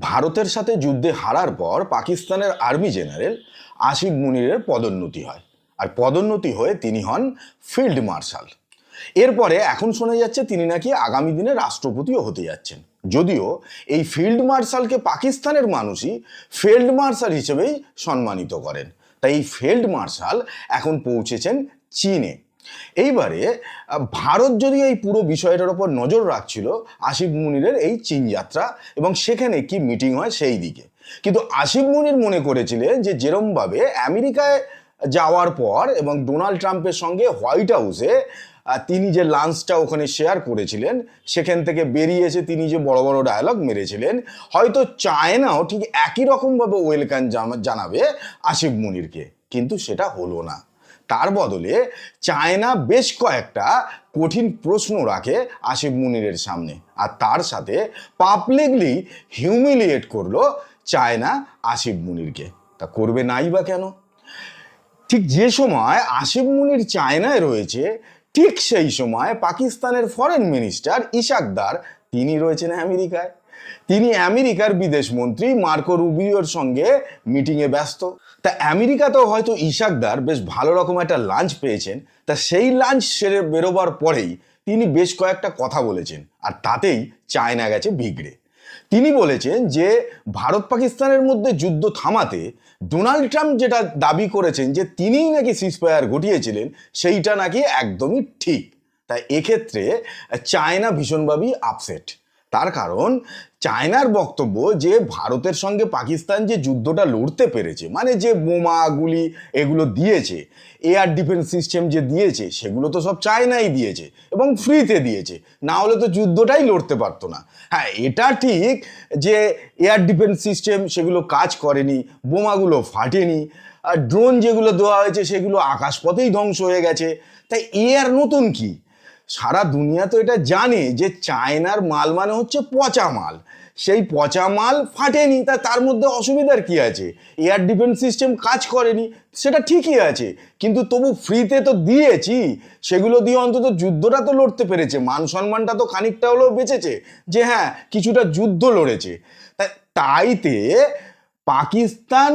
ভারতের সাথে যুদ্ধে হারার পর পাকিস্তানের আর্মি জেনারেল আসিফ মুনিরের পদোন্নতি হয়। আর পদোন্নতি হয়ে তিনি হন ফিল্ড মার্শাল। এরপরে এখন শোনা যাচ্ছে তিনি নাকি আগামী দিনে রাষ্ট্রপতিও হতে যাচ্ছেন। যদিও এই ফিল্ড মার্শালকে পাকিস্তানের মানুষই ফিল্ড মার্শাল হিসেবেই সম্মানিত করেন। তাই এই ফিল্ড মার্শাল এখন পৌঁছেছেন চীনে। এইবারে ভারত যদি এই পুরো বিষয়টার ওপর নজর রাখছিল, আসিফ মুনিরের এই চীন যাত্রা এবং সেখানে কি মিটিং হয় সেই দিকে। কিন্তু আসিফ মুনির মনে করেছিলেন যে যেরমভাবে আমেরিকায় যাওয়ার পর এবং ডোনাল্ড ট্রাম্পের সঙ্গে হোয়াইট হাউসে তিনি যে লাঞ্চটা ওখানে শেয়ার করেছিলেন, সেখান থেকে বেরিয়ে এসে তিনি যে বড় বড় ডায়লগ মেরেছিলেন, হয়তো চায়নাও ঠিক একই রকমভাবে ওয়েলকাম জানাবে আসিফ মুনিরকে। কিন্তু সেটা হলো না। তার বদলে চায়না বেশ কয়েকটা কঠিন প্রশ্ন রাখে আসিফ মুনিরের সামনে। আর তার সাথে পাবলিকলি হিউমিলিয়েট করল চায়না আসিফ মুনিরকে। তা করবে নাই বা কেন? ঠিক যে সময় আসিফ মুনির চায়নায় রয়েছে, ঠিক সেই সময় পাকিস্তানের ফরেন মিনিস্টার ইশাকদার, তিনি রয়েছেন আমেরিকায়। তিনি আমেরিকার বিদেশ মন্ত্রী মার্কো রুবিওর সঙ্গে মিটিংয়ে ব্যস্ত। তা আমেরিকাতেও হয়তো ইশাকদার বেশ ভালো রকম একটা লাঞ্চ পেয়েছেন। তা সেই লাঞ্চ সেরে বেরোবার পরেই তিনি বেশ কয়েকটা কথা বলেছেন, আর তাতেই চায়না গেছে বিগড়ে। তিনি বলেছেন যে, ভারত পাকিস্তানের মধ্যে যুদ্ধ থামাতে ডোনাল্ড ট্রাম্প যেটা দাবি করেছেন যে, তিনিই নাকি সিসফায়ার ঘটিয়েছিলেন, সেইটা নাকি একদমই ঠিক। তাই এক্ষেত্রে চায়না ভীষণভাবেই আপসেট। তার কারণ চায়নার বক্তব্য যে ভারতের সঙ্গে পাকিস্তান যে যুদ্ধটা লড়তে পেরেছে মানে যে বোমা, গুলি এগুলো দিয়েছে, এয়ার ডিফেন্স সিস্টেম যে দিয়েছে, সেগুলো তো সব চায়নাই দিয়েছে এবং ফ্রিতে দিয়েছে। না হলে তো যুদ্ধটাই লড়তে পারতো না। হ্যাঁ এটা ঠিক যে এয়ার ডিফেন্স সিস্টেম সেগুলো কাজ করেনি, বোমাগুলো ফাটেনি, আর ড্রোন যেগুলো দেওয়া হয়েছে সেগুলো আকাশপথেই ধ্বংস হয়ে গেছে। তাই এ আর নতুন কি? সারা দুনিয়া তো এটা জানে যে চায়নার মাল মানে হচ্ছে পচা মাল। সেই পচা মাল ফাটেনি, তা তার মধ্যে অসুবিধার কি আছে? এয়ার ডিফেন্স সিস্টেম কাজ করেনি, সেটা ঠিকই আছে, কিন্তু তবু ফ্রিতে তো দিয়েছি, সেগুলো দিয়ে অন্তত যুদ্ধটা তো লড়তে পেরেছে, মান সম্মানটা তো খানিকটা হলেও বেঁচেছে, যে হ্যাঁ কিছুটা যুদ্ধ লড়েছে। তাইতে পাকিস্তান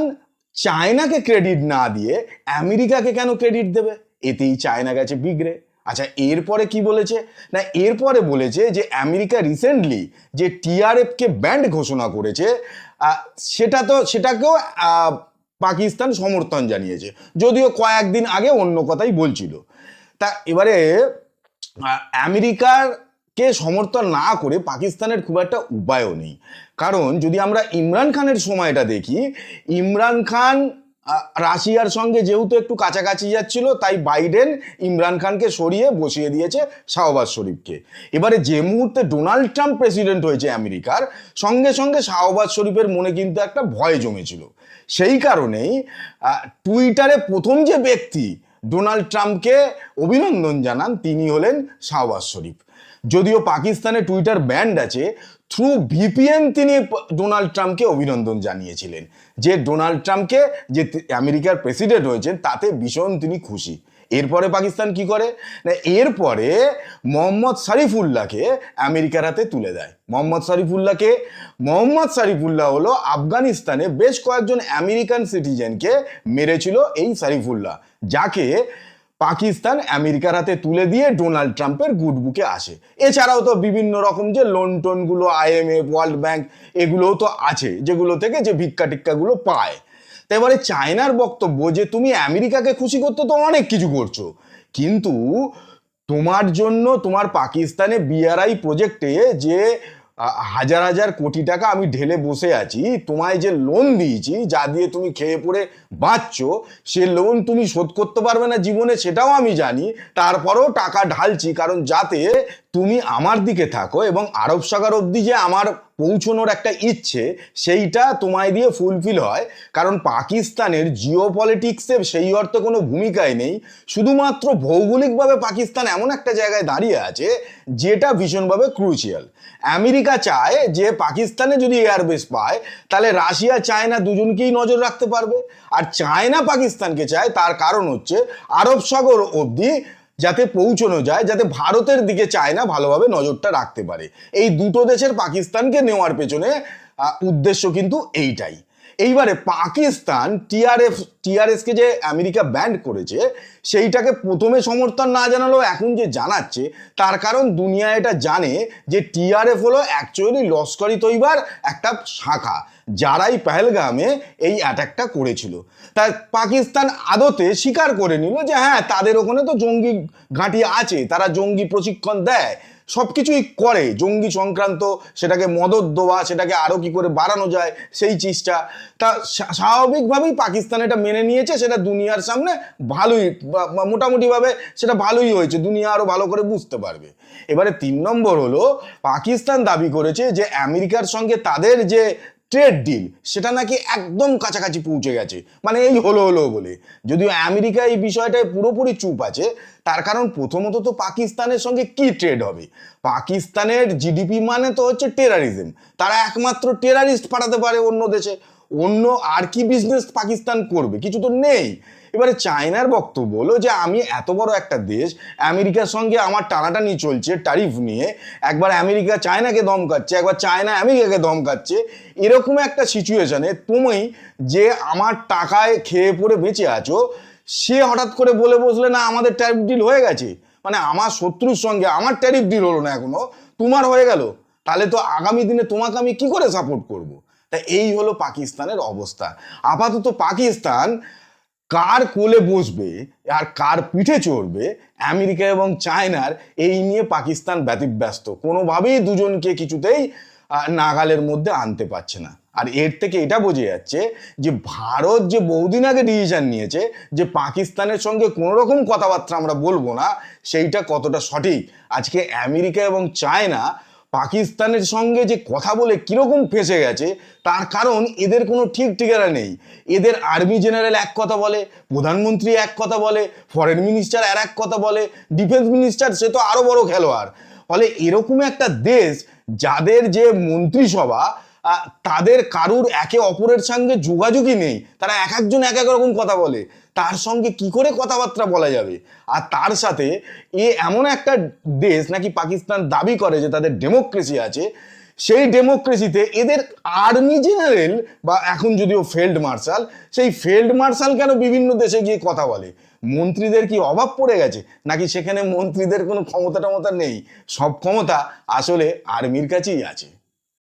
চায়নাকে ক্রেডিট না দিয়ে আমেরিকাকে কেন ক্রেডিট দেবে? এতেই চায়না গেছে বিগড়ে। আচ্ছা এরপরে কি বলেছে? না, এরপরে বলেছে যে আমেরিকা রিসেন্টলি যে টিআরএফকে ব্যান্ড ঘোষণা করেছে সেটা তো, সেটাকেও পাকিস্তান সমর্থন জানিয়েছে। যদিও কয়েকদিন আগে অন্য কথাই বলছিল। তা এবারে আমেরিকার কে সমর্থন না করে পাকিস্তানের খুব একটা উপায়ও নেই। কারণ যদি আমরা ইমরান খানের সময়টা দেখি, ইমরান খান রাশিয়ার সঙ্গে যেহেতু একটু কাছাকাছি যাচ্ছিল, তাই বাইডেন ইমরান খানকে সরিয়ে বসিয়ে দিয়েছে শাহবাজ শরীফকে। এবারে যে মুহূর্তে ডোনাল্ড ট্রাম্প প্রেসিডেন্ট হয়েছে আমেরিকার, সঙ্গে সঙ্গে শাহবাজ শরীফের মনে কিন্তু একটা ভয় জমেছিল। সেই কারণেই টুইটারে প্রথম যে ব্যক্তি ডোনাল্ড ট্রাম্পকে অভিনন্দন জানান, তিনি হলেন শাহবাজ শরীফ। যদিও পাকিস্তানে টুইটার ব্যান্ড আছে থ্রু ভিপিএন তিনি ডোনাল্ড ট্রাম্পকে অভিনন্দন জানিয়েছিলেন। যে ডোনাল্ড ট্রাম্পকে যে আমেরিকার প্রেসিডেন্ট হয়েছেন, তাতে ভীষণ তিনি খুশি। এরপরে পাকিস্তান কি করে? না, এরপরে মোহাম্মদ শরীফুল্লাহকে আমেরিকার হাতে তুলে দেয়। মোহাম্মদ শরীফুল্লাহকে, মোহাম্মদ শরীফুল্লাহ হলো আফগানিস্তানে বেশ কয়েকজন আমেরিকান সিটিজেনকে মেরেছিল এই শরীফুল্লাহ, যাকে পাকিস্তান আমেরিকার হাতে তুলে দিয়ে ডোনাল্ড ট্রাম্পের গুড বুকে আসে। এছাড়াও তো বিভিন্ন রকম যে লোন টোনগুলো আইএমএফ ওয়ার্ল্ড ব্যাংক এগুলোও তো আছে, যেগুলো থেকে যে ভিক্ষা টিক্কাগুলো পায়। তো এবারে চায়নার বক্তব্য যে তুমি আমেরিকাকে খুশি করতে তো অনেক কিছু করছ, কিন্তু তোমার জন্য তোমার পাকিস্তানে বিআরআই প্রজেক্টে যে হাজার হাজার কোটি টাকা আমি ঢেলে বসে আছি, তোমায় যে লোন দিয়েছি, যা দিয়ে তুমি খেয়ে পড়ে বাঁচছো, সে লোন তুমি শোধ করতে পারবে না জীবনে, সেটাও আমি জানি। তারপরেও টাকা ঢালছি, কারণ যাতে তুমি আমার দিকে থাকো এবং আরব সাগর অবধি যে আমার পৌঁছানোর একটা ইচ্ছে, সেইটা তোমায় দিয়ে ফুলফিল হয়। কারণ পাকিস্তানের জিও পলিটিক্সে সেই অর্থে কোনো ভূমিকাই নেই। শুধুমাত্র ভৌগোলিকভাবে পাকিস্তান এমন একটা জায়গায় দাঁড়িয়ে আছে, যেটা ভীষণভাবে ক্রুচিয়াল আমেরিকা চায় যে পাকিস্তানে যদি এয়ারবেস পায়, তাহলে রাশিয়া, চায়না দুজনকেই নজর রাখতে পারবে। আর চায়না পাকিস্তানকে চায়, তার কারণ হচ্ছে আরব সাগর অবধি যাতে পৌঁছানো যায়, যাতে ভারতের দিকে চায়না ভালোভাবে নজরটা রাখতে পারে। এই দুটো দেশের পাকিস্তানকে নেওয়ার পেছনে উদ্দেশ্য কিন্তু এইটাই। এইবারে পাকিস্তান টিআরএফ, টিআরএসকে যে আমেরিকা ব্যান্ড করেছে, সেইটাকে প্রথমে সমর্থন না জানালেও এখন যে জানাচ্ছে, তার কারণ দুনিয়া এটা জানে যে টিআরএফ হলো অ্যাকচুয়ালি লস্করি তৈবার একটা শাখা, যারাই পেহেলগামে এই অ্যাটাকটা করেছিল। তা পাকিস্তান আদতে স্বীকার করে নিল যে হ্যাঁ তাদের ওখানে তো জঙ্গি ঘাঁটি আছে, তারা জঙ্গি প্রশিক্ষণ দেয়। সব কিছুই করে, জঙ্গি সংক্রান্ত সেটাকে মদত দেওয়া, সেটাকে আরও কি করে বাড়ানো যায়, সেই চিজটা তা স্বা- স্বাভাবিকভাবেই পাকিস্তান এটা মেনে নিয়েছে, সেটা দুনিয়ার সামনে ভালোই মোটামুটিভাবে সেটা ভালোই হয়েছে, দুনিয়া আরও ভালো করে বুঝতে পারবে। এবারে তিন নম্বর হলো, পাকিস্তান দাবি করেছে যে আমেরিকার সঙ্গে তাদের যে ট্রেড ডিল, সেটা নাকি একদম কাছাকাছি পৌঁছে গেছে। মানে এই হলো হলো বলে। যদিও আমেরিকা এই বিষয়টায় পুরোপুরি চুপ আছে, তার কারণ প্রথমত তো পাকিস্তানের সঙ্গে কি ট্রেড হবে? পাকিস্তানের জিডিপি মানে তো হচ্ছে টেরারিজম তারা একমাত্র টেরারিস্ট পাঠাতে পারে অন্য দেশে। অন্য আর কি বিজনেস পাকিস্তান করবে? কিছু তো নেই। এবারে চায়নার বক্তব্য হলো যে, আমি এত বড় একটা দেশ, আমেরিকার সঙ্গে আমার টানাটানি চলছে ট্যারিফ নিয়ে। একবার আমেরিকা চায়নাকে দমকাচ্ছে একবার চায়না আমেরিকাকে দমকাচ্ছে এরকম একটা সিচুয়েশনে তুমি যে আমার টাকায় খেয়ে পড়ে বেঁচে আছো, সে হঠাৎ করে বলে বসলে, না, আমাদের ট্যারিফ ডিল হয়ে গেছে। মানে আমার শত্রুর সঙ্গে আমার ট্যারিফ ডিল হলো না এখনও, তোমার হয়ে গেল। তাহলে তো আগামী দিনে তোমাকে আমি কি করে সাপোর্ট করব। তা এই হলো পাকিস্তানের অবস্থা। আপাতত পাকিস্তান কার কোলে বসবে আর কার পিঠে চড়বে, আমেরিকা এবং চায়নার এই নিয়ে পাকিস্তান ব্যতিব্যস্ত। কোনোভাবেই দুজনকে কিছুতেই নাগালের মধ্যে আনতে পারছে না। আর এর থেকে এটা বোঝা যাচ্ছে যে ভারত যে বহুদিন আগে ডিসিশন নিয়েছে যে পাকিস্তানের সঙ্গে কোনো রকম কথাবার্তা আমরা বলব না, সেইটা কতটা সঠিক। আজকে আমেরিকা এবং চায়না পাকিস্তানের সঙ্গে যে কথা বলে কীরকম ফেসে গেছে, তার কারণ এদের কোনো ঠিক ঠিকানা নেই। এদের আর্মি জেনারেল এক কথা বলে, প্রধানমন্ত্রী এক কথা বলে, ফরেন মিনিস্টার আর এক কথা বলে, ডিফেন্স মিনিস্টার সে তো আরও বড় খেলোয়াড়। ফলে এরকম একটা দেশ, যাদের যে মন্ত্রিসভা তাদের কারুর একে অপরের সঙ্গে যোগাযোগই নেই। তারা এক একজন এক এক রকম কথা বলে। তার সঙ্গে কি করে কথাবার্তা বলা যাবে? আর তার সাথে এ এমন একটা দেশ নাকি পাকিস্তান দাবি করে যে তাদের ডেমোক্রেসি আছে। সেই ডেমোক্রেসিতে এদের আর্মি জেনারেল বা এখন যদিও ফিল্ড মার্শাল, সেই ফিল্ড মার্শাল কেন বিভিন্ন দেশে গিয়ে কথা বলে? মন্ত্রীদের কি অভাব পড়ে গেছে? নাকি সেখানে মন্ত্রীদের কোনো ক্ষমতা টমতা নেই? সব ক্ষমতা আসলে আর্মির কাছেই আছে।